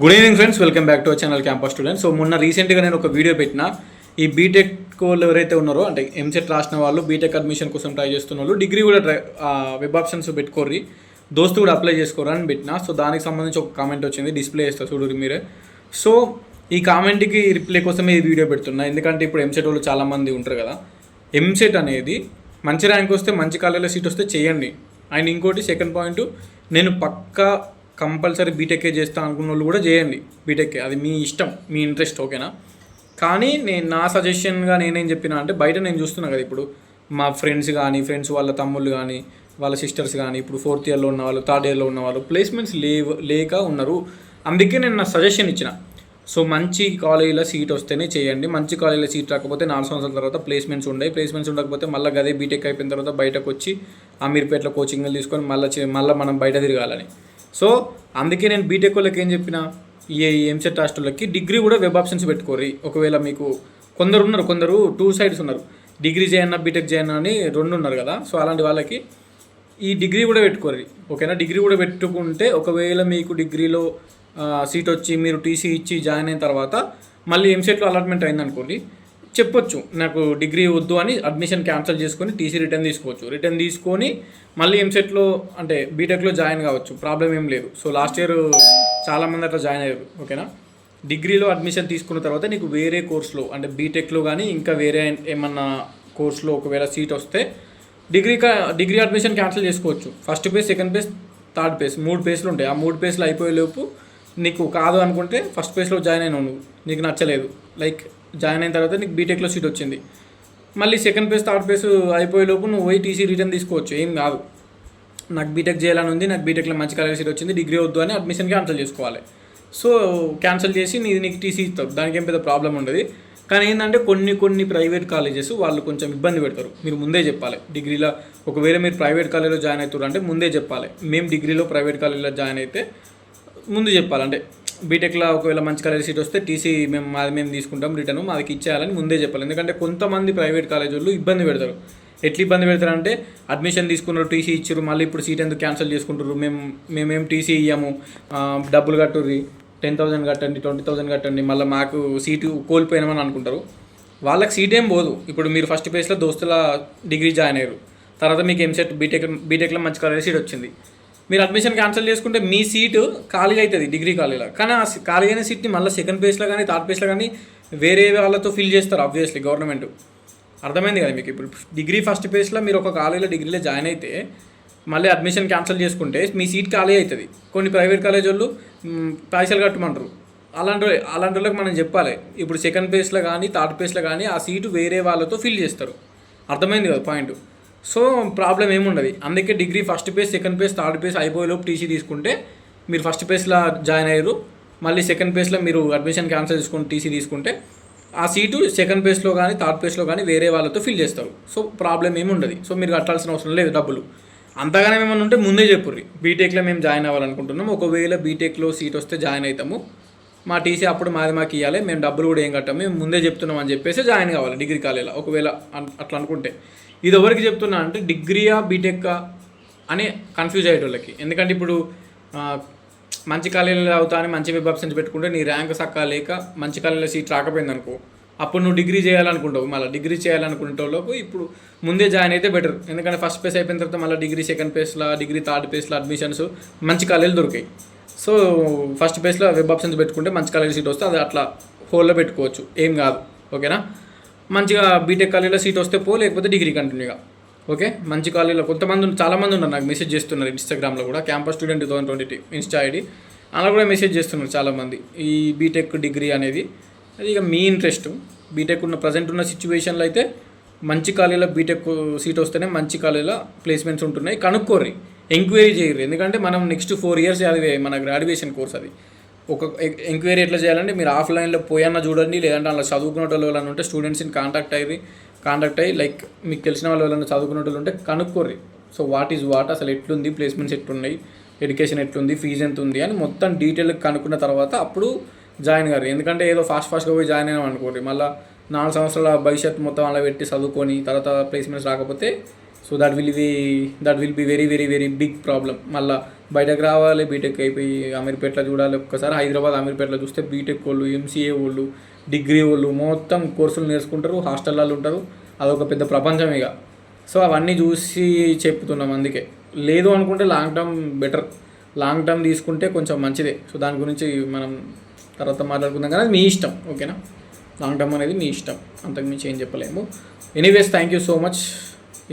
Good evening friends welcome back to our channel campus student so మొన్న రీసెంట్గా నేను ఒక వీడియో పెట్టిన. ఈ బీటెక్ వాళ్ళు ఎవరైతే ఉన్నారో అంటే ఎంసెట్ రాసిన వాళ్ళు బీటెక్ అడ్మిషన్ కోసం ట్రై చేస్తున్న వాళ్ళు డిగ్రీ కూడా ట్రై వెబ్ ఆప్షన్స్ పెట్టుకోర్రి. దోస్తు కూడా అప్లై చేసుకోరా అని పెట్టిన. సో దానికి సంబంధించి ఒక కామెంట్ వచ్చింది. డిస్ప్లే చేస్తారు చూడరు మీరే. సో ఈ కామెంట్కి రిప్లై కోసమే ఈ వీడియో పెడుతున్నా. ఎందుకంటే ఇప్పుడు ఎంసెట్ వాళ్ళు చాలామంది ఉంటారు కదా. ఎంసెట్ అనేది మంచి ర్యాంక్ వస్తే మంచి కాలేజీలో సీట్ వస్తే చేయండి. అండ్ ఇంకోటి సెకండ్ పాయింట్ నేను పక్కా కంపల్సరీ బీటెక్కే చేస్తా అనుకున్న వాళ్ళు కూడా చేయండి బీటెక్కే అది మీ ఇష్టం మీ ఇంట్రెస్ట్ ఓకేనా? కానీ నేను నా సజెషన్గా నేనేం చెప్పినా అంటే బయట నేను చూస్తున్నా కదా ఇప్పుడు మా ఫ్రెండ్స్ కానీ ఫ్రెండ్స్ వాళ్ళ తమ్ముళ్ళు కానీ వాళ్ళ సిస్టర్స్ కానీ ఇప్పుడు ఫోర్త్ ఇయర్లో ఉన్న వాళ్ళు థర్డ్ ఇయర్లో ఉన్న వాళ్ళు ప్లేస్మెంట్స్ లేవ లేక ఉన్నారు. అందుకే నేను నా సజెషన్ ఇచ్చిన. సో మంచి కాలేజీలో సీట్ వస్తేనే చేయండి. మంచి కాలేజీలో సీట్ రాకపోతే నాలుగు సంవత్సరాల తర్వాత ప్లేస్మెంట్స్ ఉన్నాయి ప్లేస్మెంట్స్ ఉండకపోతే మళ్ళీ గదే బీటెక్ అయిపోయిన తర్వాత బయటకు వచ్చి అమీర్పేటలో కోచింగ్లు తీసుకొని మళ్ళీ మళ్ళీ మనం బయట తిరగాలని. సో అందుకే నేను బీటెక్ వాళ్ళకి ఏం చెప్పిన ఈ ఎంసెట్ హాస్టల్కి డిగ్రీ కూడా వెబ్ ఆప్షన్స్ పెట్టుకోరి ఒకవేళ మీకు కొందరు ఉన్నారు కొందరు టూ సైడ్స్ ఉన్నారు. డిగ్రీ చేయన్నా బీటెక్ చేయన్నా అని రెండు ఉన్నారు కదా. సో అలాంటి వాళ్ళకి ఈ డిగ్రీ కూడా పెట్టుకోరు ఓకేనా? డిగ్రీ కూడా పెట్టుకుంటే ఒకవేళ మీకు డిగ్రీలో సీట్ వచ్చి మీరు టీసీ ఇచ్చి జాయిన్ అయిన తర్వాత మళ్ళీ ఎంసెట్లో అలాట్మెంట్ అయిందనుకోండి చెప్పొచ్చు. నాకు డిగ్రీ వద్దు అని అడ్మిషన్ క్యాన్సిల్ చేసుకొని టీసీ రిటర్న్ తీసుకోవచ్చు. రిటర్న్ తీసుకొని మళ్ళీ ఎంసెట్లో అంటే బీటెక్లో జాయిన్ కావచ్చు. ప్రాబ్లం ఏం లేదు. సో లాస్ట్ ఇయర్ చాలామంది అట్లా జాయిన్ అయ్యారు. ఓకేనా? డిగ్రీలో అడ్మిషన్ తీసుకున్న తర్వాత నీకు వేరే కోర్సులో అంటే బీటెక్లో కానీ ఇంకా వేరే ఏమన్నా కోర్సులో ఒకవేళ సీట్ వస్తే డిగ్రీ కా- డిగ్రీ అడ్మిషన్ క్యాన్సిల్ చేసుకోవచ్చు. First page second page third page మూడు పేజ్లు ఉంటాయి. ఆ మూడు పేజ్లు అయిపోయే లోపు నీకు కాదు అనుకుంటే ఫస్ట్ పేజ్లో జాయిన్ అయినావు నువ్వు. నీకు నచ్చలేదు. లైక్ జాయిన్ అయిన తర్వాత నీకు బీటెక్లో సీట్ వచ్చింది. మళ్ళీ సెకండ్ పేజ్ థర్డ్ ఫేస్ అయిపోయే లోపు నువ్వు పోయి టీసీ రిటర్న్ తీసుకోవచ్చు. ఏం కాదు. నాకు బీటెక్ చేయాలని ఉంది నాకు బీటెక్లో మంచి కాలేజ్ సీట్ వచ్చింది డిగ్రీ వద్దు అని అడ్మిషన్ క్యాన్సిల్ చేసుకోవాలి. సో క్యాన్సిల్ చేసి నీ నీకు టీసీ ఇస్తారు. దానికి ఏం పెద్ద ప్రాబ్లం ఉండదు. కానీ ఏంటంటే కొన్ని కొన్ని ప్రైవేట్ కాలేజెస్ వాళ్ళు కొంచెం ఇబ్బంది పెడతారు. మీరు ముందే చెప్పాలి. డిగ్రీలో ఒకవేళ మీరు ప్రైవేట్ కాలేజీలో జాయిన్ అవుతారు అంటే ముందే చెప్పాలి. మేము డిగ్రీలో ప్రైవేట్ కాలేజీలో జాయిన్ అయితే ముందు చెప్పాలంటే బీటెక్లో ఒకవేళ మంచి కాలేజ్ సీట్ వస్తే టీసీ మేము మాది మేము తీసుకుంటాం రిటర్న్ మాదికి ఇచ్చేయాలని ముందే చెప్పాలి. ఎందుకంటే కొంతమంది ప్రైవేట్ కాలేజ్ వాళ్ళు ఇబ్బంది పెడతారు. ఎట్లా ఇబ్బంది పెడతారంటే అడ్మిషన్ తీసుకున్నారు టీసీ ఇచ్చారు మళ్ళీ ఇప్పుడు సీట్ ఎందుకు క్యాన్సిల్ చేసుకుంటారు మేము మేమేం టీసీ ఇయ్యాము. డబ్బులు కట్టుర్రి టెన్ థౌసండ్ కట్టండి ట్వంటీ థౌసండ్ కట్టండి మళ్ళీ మాకు సీటు కోల్పోయినామని అనుకుంటారు. వాళ్ళకి సీట్ ఏం పోదు. ఇప్పుడు మీరు ఫస్ట్ ప్లేస్లో దోస్తుల డిగ్రీ జాయిన్ అయ్యారు. తర్వాత మీకు ఎంసెట్ బీటెక్ బీటెక్లో మంచి కాలేజ్ సీట్ వచ్చింది. మీరు అడ్మిషన్ క్యాన్సిల్ చేసుకుంటే మీ సీటు ఖాళీ అవుతుంది డిగ్రీ కాలేజీలో కానీ ఆ ఖాళీ అయిన సీట్ని మళ్ళీ సెకండ్ ప్లేస్లో కానీ థర్డ్ ప్లేస్లో కానీ వేరే వాళ్ళతో ఫిల్ చేస్తారు ఆబ్వియస్లీ గవర్నమెంట్ అర్థమైంది కదా మీకు? ఇప్పుడు డిగ్రీ ఫస్ట్ పేజ్లో మీరు ఒక కాలేజీలో డిగ్రీలో జాయిన్ అయితే మళ్ళీ అడ్మిషన్ క్యాన్సిల్ చేసుకుంటే మీ సీట్ ఖాళీ అవుతుంది. కొన్ని ప్రైవేట్ కాలేజ్ వాళ్ళు పైసలు కట్టమంటారు. అలాంటి అలాంటి వాళ్ళకి మనం చెప్పాలి. ఇప్పుడు సెకండ్ పేజ్లో కానీ థర్డ్ ప్లేస్లో కానీ ఆ సీటు వేరే వాళ్ళతో ఫిల్ చేస్తారు. అర్థమైంది కదా పాయింట్ సో ప్రాబ్లం ఏముండదు. అందుకే degree first page second page third page అయిపోయేలోపు TC తీసుకుంటే మీరు ఫస్ట్ పేజ్లో జాయిన్ అయ్యారు. మళ్ళీ సెకండ్ పేజ్లో మీరు అడ్మిషన్ క్యాన్సిల్ చేసుకుని టీసీ తీసుకుంటే ఆ సీటు సెకండ్ పేజ్లో కానీ థర్డ్ పేజ్లో కానీ వేరే వాళ్ళతో ఫిల్ చేస్తారు. సో ప్రాబ్లం ఏమి ఉండదు సో మీరు కట్టాల్సిన అవసరం లేదు డబ్బులు. అంతగానే ఏమైనా ఉంటే ముందే చెప్పుర్రి. బీటెక్లో మేము జాయిన్ అవ్వాలనుకుంటున్నాం ఒకవేళ బీటెక్లో సీట్ వస్తే జాయిన్ అవుతాము మా టీసీ అప్పుడు మాది మాకు ఇవ్వాలి మేము డబ్బులు కూడా ఏం కట్టాము. మేము ముందే చెప్తున్నాం అని చెప్పేసి జాయిన్ కావాలి డిగ్రీ కాలేజీలో. ఒకవేళ అట్లా అనుకుంటే. ఇది ఎవరికి చెప్తున్నా అంటే డిగ్రీయా బీటెక్కా అని కన్ఫ్యూజ్ అయ్యేటోళ్ళకి. ఎందుకంటే ఇప్పుడు మంచి కాలేజీలో అవుతా అని మంచి వెబ్ ఆప్షన్స్ పెట్టుకుంటే నీ ర్యాంక్ సక్కా లేక మంచి కాలేజీలో సీట్ రాకపోయింది అనుకో అప్పుడు నువ్వు డిగ్రీ చేయాలనుకుంటావు. మళ్ళీ డిగ్రీ చేయాలనుకునేటోళ్ళకు ఇప్పుడు ముందే జాయిన్ అయితే బెటర్ ఎందుకంటే ఫస్ట్ పేస్ అయిపోయిన తర్వాత మళ్ళీ డిగ్రీ సెకండ్ ప్లేస్లో డిగ్రీ థర్డ్ ప్లేస్లో అడ్మిషన్స్ మంచి కాలేజీలు దొరికాయి. సో ఫస్ట్ ప్లేస్లో వెబ్ ఆప్షన్స్ పెట్టుకుంటే మంచి కాలేజీ సీట్ వస్తే అది అట్లా హోల్లో పెట్టుకోవచ్చు. ఏం కాదు. ఓకేనా? మంచిగా బీటెక్ కాలేజీలో సీట్ వస్తే పో లేకపోతే డిగ్రీ కంటిన్యూగా ఓకే మంచి కాలేజీలో కొంతమంది ఉన్న- చాలామంది ఉన్నారు నాకు మెసేజ్ చేస్తున్నారు ఇన్స్టాగ్రామ్లో కూడా campus student two thousand twenty insta ID అలా కూడా మెసేజ్ చేస్తున్నారు చాలామంది. ఈ బీటెక్ డిగ్రీ అనేది అది ఇక మీ ఇంట్రెస్ట్ బీటెక్ ఉన్న ప్రజెంట్ ఉన్న సిచ్యువేషన్లో అయితే మంచి కాలేజీలో బీటెక్ సీట్ వస్తేనే మంచి కాలేజీలో ప్లేస్మెంట్స్ ఉంటున్నాయి. కనుక్కోర్రి ఎంక్వైరీ చేయరు ఎందుకంటే మనం నెక్స్ట్ ఫోర్ ఇయర్స్ చదివే మన గ్రాడ్యుయేషన్ కోర్స్ అది. ఒక ఎంక్వైరీ ఎట్లా చేయాలంటే మీరు ఆఫ్లైన్లో పోయన్నా చూడండి లేదంటే అలా చదువుకునే వాళ్ళు ఉంటే స్టూడెంట్స్ని కాంటాక్ట్ అయ్యి కాంటాక్ట్ అయ్యి లైక్ మీకు తెలిసిన వాళ్ళు ఎవరైనా చదువుకునే వాళ్ళు ఉంటే కనుక్కోర్రి. So what is what? అసలు ఎట్లుంది? ప్లేస్మెంట్స్ ఎట్లున్నాయి? ఎడ్యుకేషన్ ఎట్లుంది? ఫీజు ఎంత ఉంది అని మొత్తం డీటెయిల్గా కనుక్కున్న తర్వాత అప్పుడు జాయిన్ గారు. ఎందుకంటే ఏదో ఫాస్ట్ ఫాస్ట్గా పోయి జాయిన్ అయినాం అనుకోండి మళ్ళీ నాలుగు సంవత్సరాల భవిష్యత్తు మొత్తం అలా పెట్టి చదువుకొని తర్వాత ప్లేస్మెంట్స్ రాకపోతే so that will be that will be very very very big problem మళ్ళీ బయటకు రావాలి బీటెక్ అయిపోయి అమీర్పేటలో చూడాలి. ఒక్కసారి హైదరాబాద్ అమీర్పేటలో చూస్తే బీటెక్ వాళ్ళు ఎంసీఏ వాళ్ళు డిగ్రీ వాళ్ళు మొత్తం కోర్సులు నేర్చుకుంటారు హాస్టల్లో ఉంటారు. అదొక పెద్ద ప్రపంచం ఇక. సో అవన్నీ చూసి చెప్తున్నాం అందుకే. లేదు అనుకుంటే long term better long term తీసుకుంటే కొంచెం మంచిదే. సో దాని గురించి మనం తర్వాత మాట్లాడుకుందాం. కానీ అది మీ ఇష్టం ఓకేనా? లాంగ్ టర్మ్ అనేది మీ ఇష్టం. అంతకు మించి ఏం చెప్పలేము. Anyways thank you so much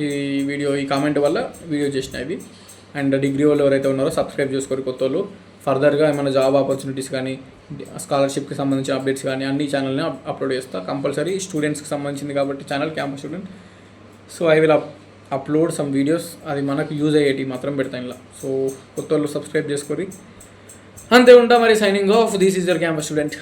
ఈ వీడియో ఈ కామెంట్ వల్ల వీడియో చేసిన ఇది. అండ్ డిగ్రీ వాళ్ళు ఎవరైతే ఉన్నారో సబ్స్క్రైబ్ చేసుకోరు కొత్త వాళ్ళు. ఫర్దర్గా ఏమైనా జాబ్ ఆపర్చునిటీస్ కానీ స్కాలర్షిప్కి సంబంధించిన అప్డేట్స్ కానీ అన్ని ఛానల్ని అప్లోడ్ చేస్తా. కంపల్సరీ స్టూడెంట్స్కి సంబంధించింది కాబట్టి channel campus student. So I will upload some videos. అది మనకు యూజ్ అయ్యేటి మాత్రం పెడతాను ఇలా. సో కొత్త వాళ్ళు సబ్స్క్రైబ్ చేసుకోరి. అంతే ఉంటా మరి signing off this is your campus student